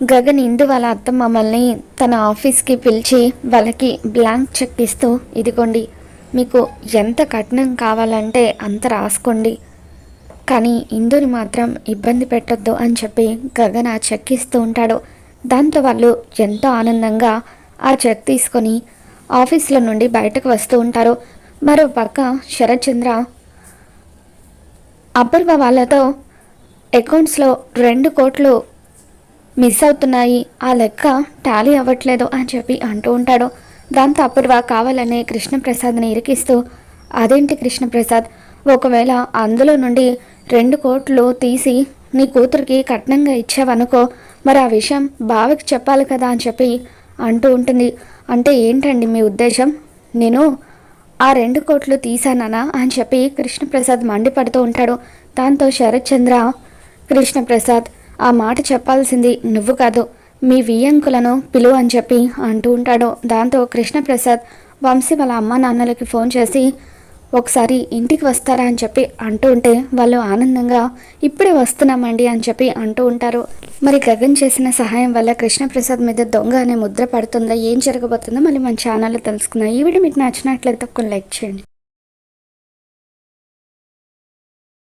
గగన్ ఇందు వాళ్ళ అత్త మమ్మల్ని తన ఆఫీస్కి పిలిచి వాళ్ళకి బ్లాంక్ చెక్ ఇస్తూ ఇదిగోండి మీకు ఎంత కఠినం కావాలంటే అంత రాసుకోండి. కానీ ఇందుని మాత్రం ఇబ్బంది పెట్టొద్దు అని చెప్పి గగన్ ఆ చెక్ ఇస్తూ ఉంటాడు. దాంతో వాళ్ళు ఎంతో ఆనందంగా ఆ చెక్ తీసుకొని ఆఫీస్లో నుండి బయటకు వస్తూ ఉంటారు. మరో పక్క శరత్చంద్ర అపూర్వ వాళ్ళతో అకౌంట్స్లో రెండు కోట్లు మిస్ అవుతున్నాయి. ఆ లెక్క టాలీ అవ్వట్లేదు అని చెప్పి అంటూ ఉంటాడు. దాంతో అపూర్వ కావాలనే కృష్ణప్రసాద్ని ఇరికిస్తూ అదేంటి కృష్ణప్రసాద్? ఒకవేళ అందులో నుండి రెండు కోట్లు తీసి నీ కూతురికి కట్నంగా ఇచ్చావనుకో మరి ఆ విషయం బావకి చెప్పాలి కదా అని చెప్పి అంటూ ఉంటుంది. అంటే ఏంటండి మీ ఉద్దేశం? నేను ఆ రెండు కోట్లు తీశానా అని చెప్పి కృష్ణప్రసాద్ మండిపడుతూ ఉంటాడు. దాంతో శరత్చంద్ర కృష్ణప్రసాద్ ఆ మాట చెప్పాల్సింది నువ్వు కాదు. మీ వియ్యంకులను పిలువు అని చెప్పి అంటూ ఉంటాడు. దాంతో కృష్ణప్రసాద్ వంశీ వాళ్ళ అమ్మ నాన్నలకి ఫోన్ చేసి ఒకసారి ఇంటికి వస్తారా? అని చెప్పి అంటూ ఉంటే వాళ్ళు ఆనందంగా ఇప్పుడే వస్తున్నామండి అని చెప్పి అంటూ ఉంటారు. మరి గగన్ చేసిన సహాయం వల్ల కృష్ణప్రసాద్ మీద దొంగ అనే ముద్ర పడుతుందా? ఏం జరగబోతుందో మళ్ళీ మన ఛానల్లో తెలుసుకుందాం. ఈ వీడియో మీకు నచ్చినట్లయితే ఒక లైక్ చేయండి.